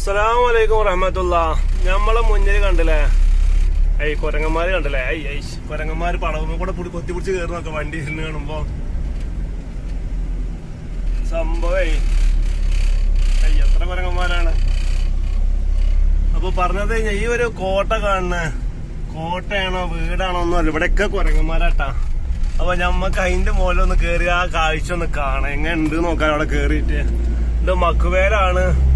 അസ്സലാമു അലൈക്കും വറഹമത്തുള്ള. നമ്മളെ മുന്നിൽ കണ്ടില്ലേ? ഏയ് കൊരങ്ങന്മാര് കണ്ടില്ലേ? ഐ ഐ കൊരങ്ങന്മാര് പടവുമ്പോ കൂടെ പുടി കൊത്തി പിടിച്ച് കയറുന്നൊക്കെ വണ്ടി ഇരുന്ന് കാണുമ്പോ. സംഭവേ ഐ എത്ര കൊരങ്ങന്മാരാണ്? അപ്പൊ പറഞ്ഞത് കഴിഞ്ഞാ ഈ ഒരു കോട്ട കാണുന്ന കോട്ടയാണോ വീടാണോ ഒന്നും ഇവിടെയൊക്കെ കുരങ്ങന്മാരാട്ടാ. അപ്പൊ ഞമ്മക്ക് അതിന്റെ മുകളിൽ ഒന്ന് കേറി ആ കാഴ്ച ഒന്ന് കാണാം. എങ്ങനെ ഉണ്ട് നോക്കാൻ അവിടെ കേറിയിട്ട്. ഇത് മക്കുവേലാണ്.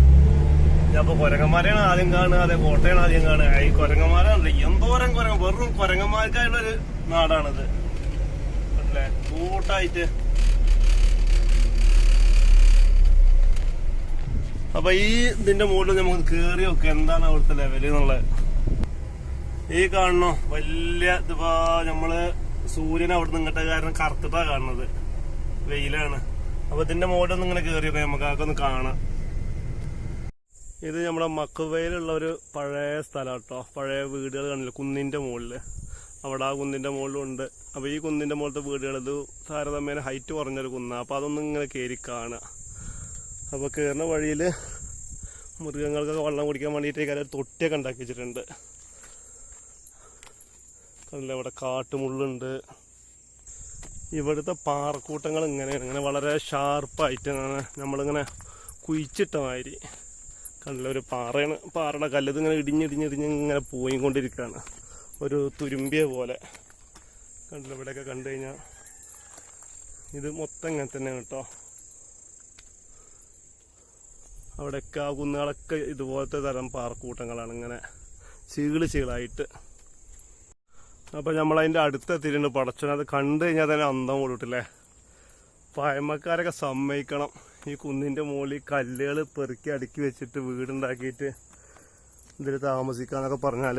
അപ്പൊ കൊരങ്ങന്മാരെയാണ് ആദ്യം കാണുക അതെ കോട്ടയാണ് ആദ്യം കാണുക. ഈ കൊരങ്ങന്മാരാണ് എന്തോരം കൊരങ്ങ വെറും കുരങ്ങന്മാർക്കായുള്ള ഒരു നാടാണിത്. അല്ലേ? കൂട്ടായിട്ട്. അപ്പൊ ഈ ഇതിന്റെ മുകളിൽ നമുക്ക് കേറി നോക്കുക എന്താണ് അവിടുത്തെ ലെവൽ എന്നുള്ളത്. ഈ കാണണോ? വലിയ ഇതിപ്പോ നമ്മൾ സൂര്യൻ അവിടെ നിങ്ങട്ടെ കാരണം കറുത്തിട്ടാ കാണുന്നത്. വെയിലാണ്. അപ്പൊ ഇതിന്റെ മുകളിൽ ഒന്ന് ഇങ്ങനെ കേറി നമുക്ക് അതൊക്കെ ഒന്ന് കാണാം. ഇത് നമ്മുടെ മക്കുവയിലുള്ള ഒരു പഴയ സ്ഥലം കേട്ടോ പഴയ വീടുകൾ കണ്ടില്ല? കുന്നിന്റെ മുകളിൽ അവിടെ ആ കുന്നിന്റെ മുകളിലുണ്ട് അപ്പോൾ ഈ കുന്നിന്റെ മുകളിലത്തെ വീടുകൾ ഇത് താരതമ്യേന ഹൈറ്റ് കുറഞ്ഞൊരു കുന്ന. അപ്പോൾ അതൊന്നും ഇങ്ങനെ കയറി കാണുക അപ്പോൾ കയറുന്ന വഴിയിൽ മൃഗങ്ങൾക്കൊക്കെ വെള്ളം കുടിക്കാൻ വേണ്ടിയിട്ട് ഒരു തൊട്ടിയൊക്കെ ഉണ്ടാക്കി വെച്ചിട്ടുണ്ട്. കണ്ടില്ല? ഇവിടെ കാട്ടുമുള്ളുണ്ട്. ഇവിടുത്തെ പാറക്കൂട്ടങ്ങൾ ഇങ്ങനെയാണ്. ഇങ്ങനെ വളരെ ഷാർപ്പായിട്ട് നമ്മളിങ്ങനെ കുഴിച്ചിട്ട മാതിരി. കണ്ടില്ല ഒരു പാറയാണ്. പാറയുടെ കല്ല് ഇങ്ങനെ ഇടിഞ്ഞിടിഞ്ഞിടിഞ്ഞ് ഇങ്ങനെ പോയിക്കൊണ്ടിരിക്കുകയാണ് ഒരു തുരുമ്പിയ പോലെ കണ്ടില്ല ഇവിടെയൊക്കെ കണ്ടു കഴിഞ്ഞാൽ ഇത് മൊത്തം ഇങ്ങനെ തന്നെ കേട്ടോ. അവിടെയൊക്കെ ആ കുന്നുകളൊക്കെ ഇതുപോലത്തെ തരം പാറക്കൂട്ടങ്ങളാണ് ഇങ്ങനെ ചീൾ ചീളായിട്ട് അപ്പൊ നമ്മളതിന്റെ അടുത്തെത്തിയിട്ടുണ്ട് പടച്ചോനെ അത് കണ്ടു കഴിഞ്ഞാൽ തന്നെ അന്തം കൂടിട്ടില്ലേ പഴമക്കാരൊക്കെ സമ്മതിക്കണം. ഈ കുന്നിന്റെ മുകളിൽ കല്ലുകൾ പെറുക്കി അടുക്കി വെച്ചിട്ട് വീടുണ്ടാക്കിയിട്ട് ഇതിൽ താമസിക്കാന്നൊക്കെ പറഞ്ഞാൽ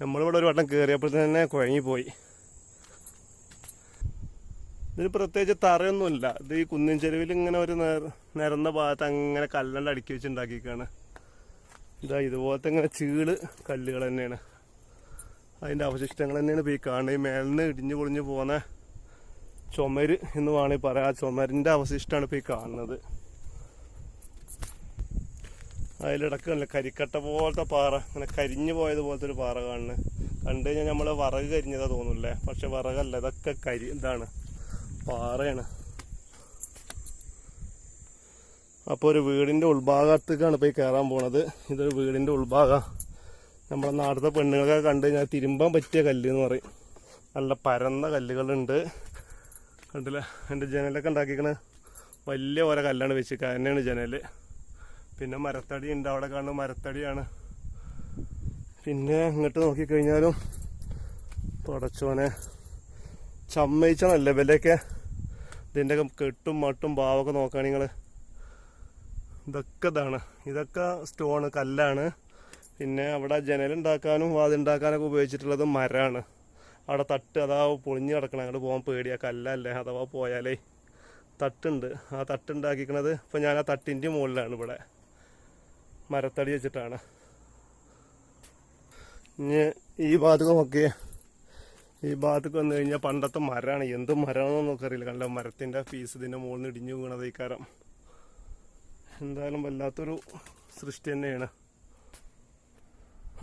നമ്മളിവിടെ ഒരു വട്ടം കയറിയപ്പോൾ തന്നെ കുഴങ്ങിപ്പോയി. ഇതിന് പ്രത്യേകിച്ച് തറയൊന്നുമില്ല. ഇത് ഈ കുന്നിൻ ചെരുവിൽ ഇങ്ങനെ ഒരു നിരന്ന ഭാഗത്ത് അങ്ങനെ കല്ലണ്ട് അടുക്കി വെച്ച് ഉണ്ടാക്കിയേക്കാണ് ഇതാ ഇതുപോലത്തെ ഇങ്ങനെ ചീൾ കല്ലുകൾ തന്നെയാണ്. അതിന്റെ അവശിഷ്ടങ്ങൾ തന്നെയാണ് ഇപ്പോൾ ഈ കാണുന്നത്. ഈ നിന്ന് ഇടിഞ്ഞു പൊളിഞ്ഞു പോകുന്ന ചുമര് എന്ന് വേണമെങ്കിൽ പറയാം. ആ ചുമരിന്റെ അവശിഷ്ടമാണ് ഇപ്പോൾ ഈ കാണുന്നത്. അതിലിടക്ക് നല്ല കരിക്കട്ട പോലത്തെ പാറ അങ്ങനെ കരിഞ്ഞു പോയത് പോലത്തെ ഒരു പാറ കാണുന്നത്. കണ്ടു കഴിഞ്ഞാൽ നമ്മൾ വിറക് കരിഞ്ഞതാ തോന്നുന്നില്ലേ? പക്ഷെ വിറകല്ല ഇതൊക്കെ കരി ഇതാണ്. പാറയാണ്. അപ്പോൾ ഒരു വീടിന്റെ ഉൾഭാഗത്തേക്കാണ് ഇപ്പോൾ ഈ കയറാൻ പോണത്. ഇതൊരു വീടിന്റെ ഉൾഭാഗം. നമ്മുടെ നാടത്തെ പെണ്ണുങ്ങളൊക്കെ കണ്ടു കഴിഞ്ഞാൽ തിരുമ്പാൻ പറ്റിയ കല്ല് എന്ന് പറയും. നല്ല പരന്ന കല്ലുകളുണ്ട്. കണ്ടില്ല? എന്റെ ജനലൊക്കെ ഉണ്ടാക്കിക്കണ. വലിയ ഓരോ കല്ലാണ് വെച്ചിരിക്കുക തന്നെയാണ് ജനൽ. പിന്നെ മരത്തടി ഉണ്ട്. അവിടെ കാണുന്ന മരത്തടിയാണ്. പിന്നെ ഇങ്ങോട്ട് നോക്കിക്കഴിഞ്ഞാലും തുടച്ചോനെ ചമ്മയിച്ചാണല്ലേ വിലയൊക്കെ? ഇതിന്റെ കെട്ടും മട്ടും ഭാവമൊക്കെ നോക്കുകയാണെങ്കിൽ നിങ്ങൾ ഇതൊക്കെ ഇതാണ്. ഇതൊക്കെ സ്റ്റോണ് കല്ലാണ്. പിന്നെ അവിടെ ജനലുണ്ടാക്കാനും വാതുണ്ടാക്കാനൊക്കെ ഉപയോഗിച്ചിട്ടുള്ളത് മരമാണ്. അവിടെ തട്ട് അതാ പൊളിഞ്ഞു കിടക്കണം. അങ്ങോട്ട് പോകാൻ പേടിയാ. കല്ലല്ലേ. അഥവാ പോയാലേ തട്ടുണ്ട്. ആ തട്ടുണ്ടാക്കിക്കണത് ഇപ്പം ഞാൻ ആ തട്ടിന്റെ മുകളിലാണ് ഇവിടെ. മരത്തടി വെച്ചിട്ടാണ്. ഇനി ഈ ഭാഗത്തേക്ക് നോക്കിയേ. ഈ ഭാഗത്തേക്ക് വന്നു കഴിഞ്ഞാൽ പണ്ടത്തെ മരമാണ് എന്ത് മരമാണെന്ന് നോക്കറിയില്ല കണ്ട? മരത്തിന്റെ ഫീസ് ഇതിന്റെ മുകളിൽ നിന്ന് ഇടിഞ്ഞു വീണത് ഈ കാരം. എന്തായാലും വല്ലാത്തൊരു സൃഷ്ടി തന്നെയാണ്.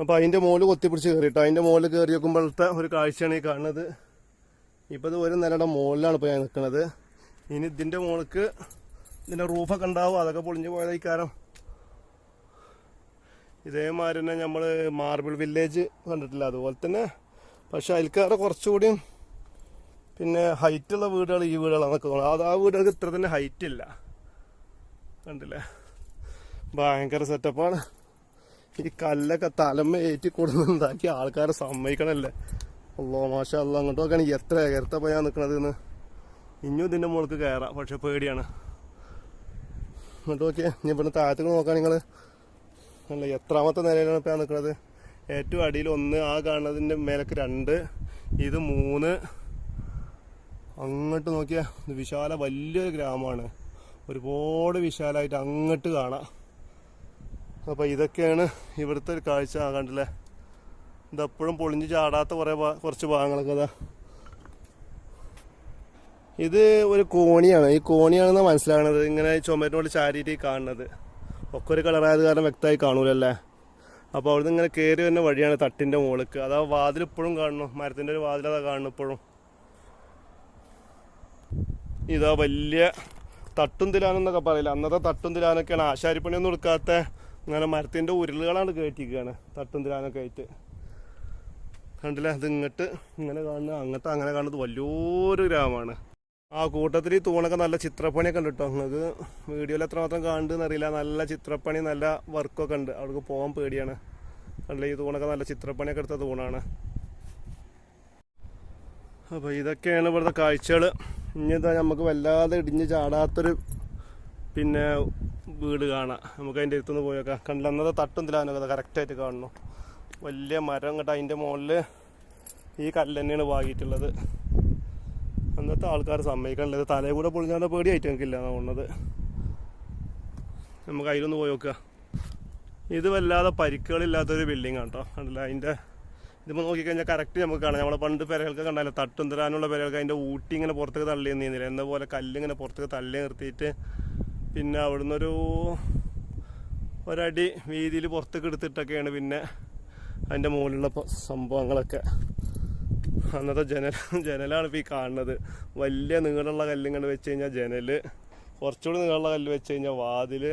അപ്പൊ അതിന്റെ മുകളിൽ കൊത്തിപ്പിടിച്ച് കയറിയിട്ടോ അതിന്റെ മുകളിൽ കയറി നോക്കുമ്പോഴത്തെ ഒരു കാഴ്ചയാണ് ഈ കാണുന്നത്. ഇപ്പോൾ ഇത് ഒരു നിലയുടെ മുകളിലാണ് ഇപ്പോൾ ഞാൻ നിൽക്കുന്നത്. ഇനി ഇതിന്റെ മുകൾക്ക് ഇതിന്റെ റൂഫൊക്കെ ഉണ്ടാവും. അതൊക്കെ പൊളിഞ്ഞു പോയത് ഈ കാരം ഇതേമാതിരി തന്നെ നമ്മൾ മാർബിൾ വില്ലേജ് കണ്ടിട്ടില്ല. അതുപോലെ തന്നെ പക്ഷെ അതിൽക്കാരെ കുറച്ചുകൂടിയും പിന്നെ ഹൈറ്റുള്ള വീടുകൾ ഈ വീടുകളാണെന്നൊക്കെ തോന്നുന്നു. അത് ആ വീടുകൾക്ക് ഇത്ര തന്നെ ഹൈറ്റ് ഇല്ല. കണ്ടില്ലേ? ഭയങ്കര സെറ്റപ്പാണ് ഈ കല്ലൊക്കെ തലമ്മ ഏറ്റി കൊടുന്നുണ്ടാക്കി ആൾക്കാരെ സമ്മതിക്കണല്ലേ. അല്ലോ മാഷ അല്ല അങ്ങോട്ട് നോക്കാണ് എത്ര ഏകരത്തപ്പോ ഞാൻ നിൽക്കണത് എന്ന് ഇനിയും ഇതിന്റെ മുകൾക്ക് കയറാം പക്ഷെ പേടിയാണ്. അങ്ങോട്ട് നോക്കിയേ ഇനി ഇവിടുന്ന് താഴത്തേക്ക് നോക്കാൻ നിങ്ങൾ അല്ല എത്രാമത്തെ നിലയിലാണ് ഇപ്പം ഞാൻ നിൽക്കുന്നത് ഏറ്റവും അടിയിൽ ഒന്ന് ആ കാണുന്നതിന്റെ മേലേക്ക് രണ്ട് ഇത് മൂന്ന്. അങ്ങോട്ട് നോക്കിയാൽ വിശാല വലിയൊരു ഗ്രാമമാണ്. ഒരുപാട് വിശാലമായിട്ട് അങ്ങോട്ട് കാണാം. അപ്പോൾ ഇതൊക്കെയാണ് ഇവിടുത്തെ ഒരു കാഴ്ച കണ്ടില്ലേ? ഇതെപ്പോഴും പൊളിഞ്ഞ് ചാടാത്ത കുറേ കുറച്ച് ഭാഗങ്ങളൊക്കെ അതാ ഇത് ഒരു കോണിയാണ്. ഈ കോണിയാണെന്ന് മനസ്സിലാകണത് ഇങ്ങനെ ചുമരിനോട് ചാരിയിട്ട് കാണുന്നത്. ഒക്കെ ഒരു കളറായത് കാരണം വ്യക്തമായി കാണൂലല്ലേ? അപ്പോൾ അവിടുന്ന് ഇങ്ങനെ കയറി വരുന്ന വഴിയാണ് തട്ടിന്റെ മുകളിലേക്ക് അതാ വാതിൽ ഇപ്പോഴും കാണുന്നു. മരത്തിന്റെ ഒരു വാതിൽ അതാ കാണുന്നു ഇപ്പോഴും. ഇതാ വലിയ തട്ടും തിലാനെന്നൊക്കെ പറയില്ല. അന്നത്തെ തട്ടും തിലാനൊക്കെയാണ് ആശാരിപ്പണിയൊന്നും എടുക്കാത്ത അങ്ങനെ മരത്തിന്റെ ഉരുളുകളാണ് കയറ്റിക്കുകയാണ് തട്ടും തിരാനൊക്കെ ആയിട്ട്. കണ്ടില്ല? അത് ഇങ്ങോട്ട് ഇങ്ങനെ കാണുന്ന അങ്ങോട്ട് അങ്ങനെ കാണുന്നത് വലിയൊരു ഗ്രാമമാണ്. ആ കൂട്ടത്തിൽ ഈ തൂണൊക്കെ നല്ല ചിത്രപ്പണിയൊക്കെ ഉണ്ട് കേട്ടോ. നിങ്ങൾക്ക് വീഡിയോയിൽ എത്രമാത്രം അറിയില്ല. നല്ല ചിത്രപ്പണി നല്ല വർക്കൊക്കെ ഉണ്ട്. അവിടേക്ക് പോകാൻ പേടിയാണ്. കണ്ടില്ല? ഈ തൂണൊക്കെ നല്ല ചിത്രപ്പണിയൊക്കെ എടുത്ത തൂണാണ്. അപ്പോൾ ഇതൊക്കെയാണ് ഇവിടുത്തെ കാഴ്ചകൾ ഇനി നമുക്ക് വല്ലാതെ ഇടിഞ്ഞ് ചാടാത്തൊരു പിന്നെ വീട് കാണാം. നമുക്ക് അതിന്റെ അടുത്തുനിന്ന് പോയൊക്കെ കണ്ടില്ല? അന്നത്തെ തട്ടും തിലാനൊക്കെ കറക്റ്റായിട്ട് കാണുന്നു. വലിയ മരം കേട്ടോ അതിന്റെ മുകളിൽ ഈ കല്ല് തന്നെയാണ് വാങ്ങിയിട്ടുള്ളത്. അന്നത്തെ ആൾക്കാർ സമ്മതിക്കാനുള്ളത് തലേ കൂടെ പൊളിഞ്ഞാൽ പേടിയായിട്ട് എനിക്കില്ല തോന്നുന്നത്. നമുക്ക് അതിലൊന്ന് പോയി നോക്കുക ഇത് വല്ലാതെ പരിക്കുകളില്ലാത്തൊരു ബിൽഡിംഗ് ആണ് കേട്ടോ കണ്ടില്ല? അതിന്റെ ഇതിപ്പോൾ നോക്കിക്കഴിഞ്ഞാൽ കറക്റ്റ് നമുക്ക് കാണാം. നമ്മളെ പണ്ട് പെരകൾക്ക് കണ്ടാലോ? തട്ടും തരാനുള്ള പെരകൾക്ക് അതിന്റെ ഊട്ടി ഇങ്ങനെ പുറത്തേക്ക് തള്ളി നിന്നില്ല? എന്നപോലെ കല്ലിങ്ങനെ പുറത്തേക്ക് തള്ളി നിർത്തിയിട്ട് പിന്നെ അവിടുന്ന് ഒരു ഒരടി വീതിയിൽ പുറത്തേക്ക് എടുത്തിട്ടൊക്കെയാണ് പിന്നെ അതിന്റെ മുകളിലുള്ള സംഭവങ്ങളൊക്കെ. അന്നത്തെ ജനൽ ജനലാണ് ഇപ്പോൾ ഈ കാണുന്നത്. വലിയ നീളമുള്ള കണ്ട് വെച്ച് കഴിഞ്ഞാൽ ജനൽ കുറച്ചുകൂടി നീളമുള്ള കല്ല് വെച്ച് കഴിഞ്ഞാൽ വാതിൽ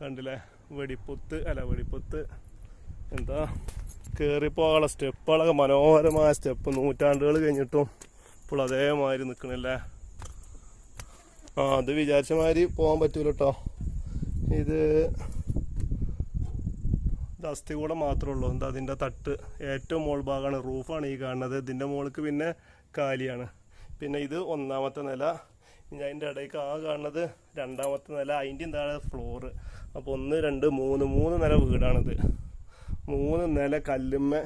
കണ്ടില്ലേ? വെടിപ്പൊത്ത് അല്ല വെടിപ്പൊത്ത്. എന്താ? കയറിപ്പോകാനുള്ള സ്റ്റെപ്പുകളൊക്കെ മനോഹരമായ സ്റ്റെപ്പ്. നൂറ്റാണ്ടുകൾ കഴിഞ്ഞിട്ടും ഇപ്പോൾ അതേമാതിരി നിൽക്കണില്ലേ? ആ അത് വിചാരിച്ച മാതിരി പോകാൻ പറ്റൂല കേട്ടോ ഇത് അസ്ഥി കൂടെ മാത്രമേ ഉള്ളൂ. എന്താ അതിന്റെ തട്ട്? ഏറ്റവും മോൾ ഭാഗമാണ്. റൂഫാണ് ഈ കാണുന്നത്. ഇതിന്റെ മുകൾക്ക് പിന്നെ കാലിയാണ്. പിന്നെ ഇത് ഒന്നാമത്തെ നില. ഇനി അതിന്റെ ഇടയ്ക്ക് ആ കാണുന്നത് രണ്ടാമത്തെ നില. അതിന്റെ താഴെ ഫ്ലോറ് അപ്പോൾ ഒന്ന് രണ്ട് മൂന്ന്. മൂന്ന് നില വീടാണിത്. മൂന്ന് നില കല്ലുമ്മ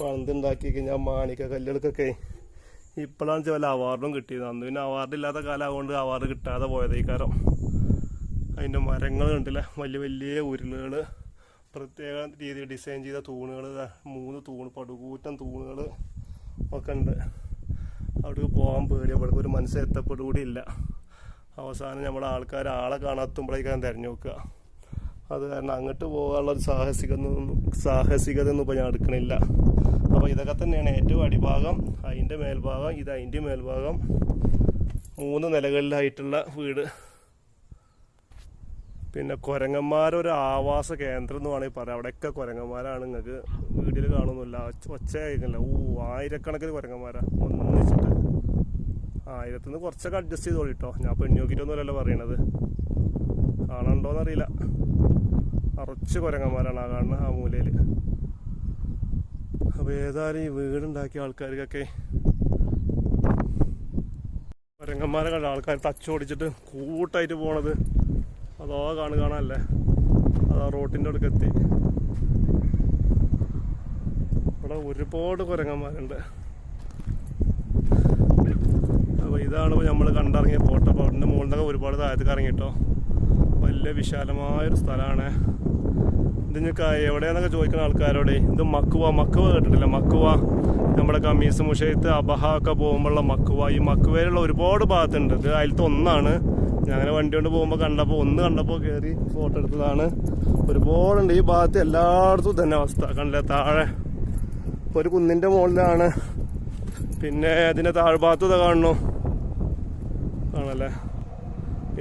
പണിതുണ്ടാക്കി കഴിഞ്ഞാൽ മാണിക്ക കല്ലുകൾക്കൊക്കെ ഇപ്പോഴാണ് വല്ല അവാർഡും കിട്ടിയത്. അന്ന് പിന്നെ അവാർഡ് ഇല്ലാത്ത കാലമാകൊണ്ട് അവാർഡ് കിട്ടാതെ പോയതേക്കാരം അതിന്റെ മരങ്ങൾ കണ്ടില്ല? വലിയ വലിയ ഉരുളുകൾ പ്രത്യേക രീതിയിൽ ഡിസൈൻ ചെയ്ത തൂണുകൾ മൂന്ന് തൂണ് പടുകൂറ്റം തൂണുകൾ ഒക്കെ ഉണ്ട്. അവിടേക്ക് പോകാൻ പേടി അവിടേക്ക് ഒരു മനസ്സ് എത്തപ്പെടുകൂടി ഇല്ല. അവസാനം നമ്മുടെ ആൾക്കാർ ആളെ കാണാത്തുമ്പോഴേക്കാൻ തിരഞ്ഞു നോക്കുക അത് കാരണം അങ്ങോട്ട് പോകാനുള്ള ഒരു സാഹസികത സാഹസികത ഒന്നും ഇപ്പോൾ ഞാൻ എടുക്കണില്ല. ഇതൊക്കെ തന്നെയാണ് ഏറ്റവും അടിഭാഗം. അതിന്റെ മേൽഭാഗം ഇത് അതിന്റെ മേൽഭാഗം. മൂന്ന് നിലകളിലായിട്ടുള്ള വീട്. പിന്നെ കുരങ്ങന്മാരൊരു ആവാസ കേന്ദ്രം എന്ന് വേണമെങ്കിൽ പറയാം. അവിടെയൊക്കെ കുരങ്ങന്മാരാണ് നിങ്ങൾക്ക് വീട്ടിൽ കാണുന്നില്ല ഒച്ച കേൾക്കുന്നില്ല ഓ ആയിരക്കണക്കിന് കുരങ്ങന്മാരാണ് ഒന്നിച്ചിട്ട്. ആയിരത്തിന്ന് കുറച്ചൊക്കെ അഡ്ജസ്റ്റ് ചെയ്തോളി കേട്ടോ ഞാൻ പെണ്ണി നോക്കിയിട്ടൊന്നുമല്ലല്ലോ പറയണത്. കാണണ്ടോന്നറിയില്ല നിറച്ച് കുരങ്ങന്മാരാണ് ആ കാണുന്ന ആ മൂലയിൽ അപ്പോൾ ഏതായാലും ഈ വീടുണ്ടാക്കിയ ആൾക്കാർക്കൊക്കെ രംഗന്മാരെ കണ്ട ആൾക്കാർ തച്ചോടിച്ചിട്ട് കൂട്ടായിട്ട് പോണത്. അതോ കാണു കാണാനല്ലേ? അതാ റോട്ടിന്റെ അടുക്ക് എത്തി. ഇവിടെ ഒരുപാട് കുരങ്ങന്മാരുണ്ട്. അപ്പോൾ ഇതാണ് ഇപ്പോൾ നമ്മൾ കണ്ടിറങ്ങിയ പോട്ട്. അപ്പോൾ അതിന്റെ മുകളിൽ നിന്നൊക്കെ ഒരുപാട് താഴത്തേക്ക് ഇറങ്ങിയിട്ടോ വലിയ വിശാലമായൊരു സ്ഥലമാണ്. ഇത് നിങ്ങൾക്ക് എവിടെയാണെന്നൊക്കെ ചോദിക്കുന്ന ആൾക്കാരോട് ഇത് മക്കുവ? മക്കുവ കേട്ടിട്ടില്ല. മക്കുവ നമ്മുടെ കമ്മീസ് മുഷയത്ത് അബഹ ഒക്കെ പോകുമ്പോഴുള്ള മക്കുവ. ഈ മക്കുവയിലുള്ള ഒരുപാട് ഭാഗത്തുണ്ട്. ഇത് അതിലത്തെ ഒന്നാണ്. അങ്ങനെ വണ്ടി കൊണ്ട് പോകുമ്പോൾ കണ്ടപ്പോൾ ഒന്ന് കണ്ടപ്പോൾ കയറി ഫോട്ടോ എടുത്തതാണ്. ഒരുപാടുണ്ട്. ഈ ഭാഗത്ത് എല്ലായിടത്തും തന്നെ അവസ്ഥ. കണ്ടില്ല? താഴെ ഒരു കുന്നിന്റെ മുകളിലാണ്. പിന്നെ അതിന്റെ താഴെ ഭാഗത്തും ഇതൊക്കെ കാണുന്നു. കാണല്ലേ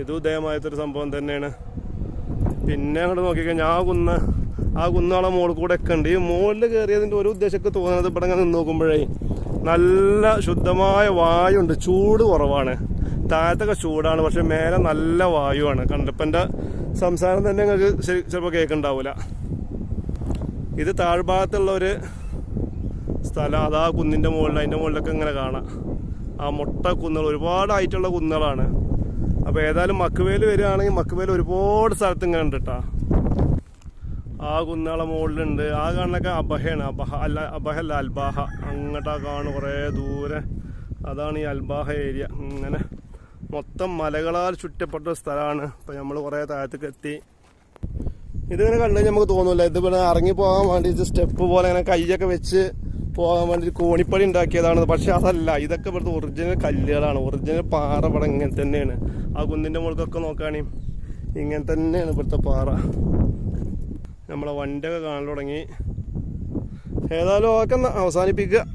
ഇതും ഇതേമായത്തൊരു സംഭവം തന്നെയാണ്. പിന്നെ അങ്ങോട്ട് നോക്കിക്കഴിഞ്ഞാൽ ആ കുന്ന് ആ കുന്നാളെ മുകളിൽ കൂടെ ഒക്കെ ഉണ്ട്. ഈ മുകളിൽ കയറിയതിന്റെ ഒരു ഉദ്ദേശമൊക്കെ തോന്നുന്നത് ഇവിടെ അങ്ങനെ നോക്കുമ്പോഴേ നല്ല ശുദ്ധമായ വായുണ്ട്. ചൂട് കുറവാണ്. താഴത്തൊക്കെ ചൂടാണ്. പക്ഷെ മേലെ നല്ല വായുവാണ്. കണ്ടപ്പന്റെ സംസാരം തന്നെ നിങ്ങൾക്ക് ചിലപ്പോൾ കേൾക്കുന്നുണ്ടാവില്ല ഇത് താഴ്ഭാഗത്തുള്ള ഒരു സ്ഥലം. അതാ കുന്നിന്റെ മുകളിൽ അതിന്റെ മുകളിലൊക്കെ ഇങ്ങനെ കാണാം. ആ മുട്ട കുന്നുകൾ ഒരുപാട് ആയിട്ടുള്ള കുന്നുകളാണ്. അപ്പോൾ ഏതായാലും മക്കുവേൽ വരികയാണെങ്കിൽ മക്കുവേൽ ഒരുപാട് സ്ഥലത്ത് ഇങ്ങനെ ഉണ്ട് കേട്ടോ ആ കുന്നുകളെ മുകളിലുണ്ട്. ആ കാണുന്നൊക്കെ അബഹയാണ്. അബഹ അല്ല അബഹ അല്ല അൽബാഹ. അങ്ങോട്ടാ കാണും കുറേ ദൂരെ അതാണ് ഈ അൽബാഹ ഏരിയ. ഇങ്ങനെ മൊത്തം മലകളാൽ ചുറ്റപ്പെട്ട സ്ഥലമാണ്. ഇപ്പം നമ്മൾ കുറേ താഴത്തേക്ക് എത്തി. ഇതിങ്ങനെ കണ്ടു നമുക്ക് തോന്നില്ല ഇത് പിന്നെ ഇറങ്ങി പോകാൻ വേണ്ടി സ്റ്റെപ്പ് പോലെ ഇങ്ങനെ കൈയൊക്കെ വെച്ച് പോകാൻ വേണ്ടി കോണിപ്പടി ഉണ്ടാക്കിയതാണ്. പക്ഷെ അതല്ല ഇതൊക്കെ ഇവിടുത്തെ ഒറിജിനൽ കല്ലുകളാണ്. ഒറിജിനൽ പാറ ഇവിടെ ഇങ്ങനെ തന്നെയാണ്. ആ കുന്നിന്റെ മുകൾക്കൊക്കെ നോക്കുകയാണെങ്കിൽ ഇങ്ങനെ തന്നെയാണ് ഇവിടുത്തെ പാറ. നമ്മളെ വണ്ടിയൊക്കെ കാണാൻ തുടങ്ങി. ഏതായാലും ഒക്കെ അവസാനിപ്പിക്കുക.